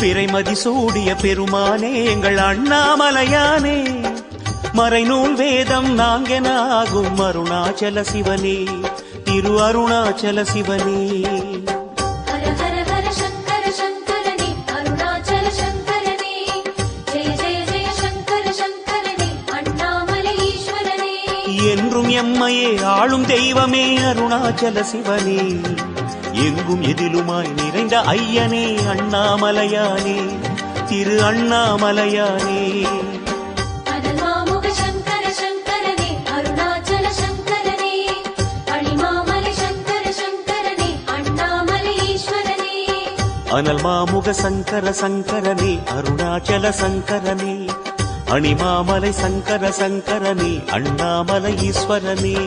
பிறைமதி சூடிய பெருமானே எங்கள் அண்ணாமலையானே. மறைநூல் வேதம் நாங்கென ஆகும் அருணாச்சல சிவனே திரு அருணாச்சல சிவனே. என்றும் எம்மையே ஆளும் தெய்வமே அருணாச்சல சிவனே. எங்கும் எதிலுமாய் நிறைந்த ஐயனே அண்ணாமலையானே திரு அண்ணாமலையானே. அனல் மாமுக சங்கர சங்கரனே அருணாச்சல சங்கரனே. அணிமாமலை சங்கர சங்கரனே அண்ணாமலை ஈஸ்வரனே. அனல் மாமுக சங்கர சங்கரனே அருணாச்சல சங்கரனே. அணிமாமலை சங்கர சங்கரனே அண்ணாமலை ஈஸ்வரனே.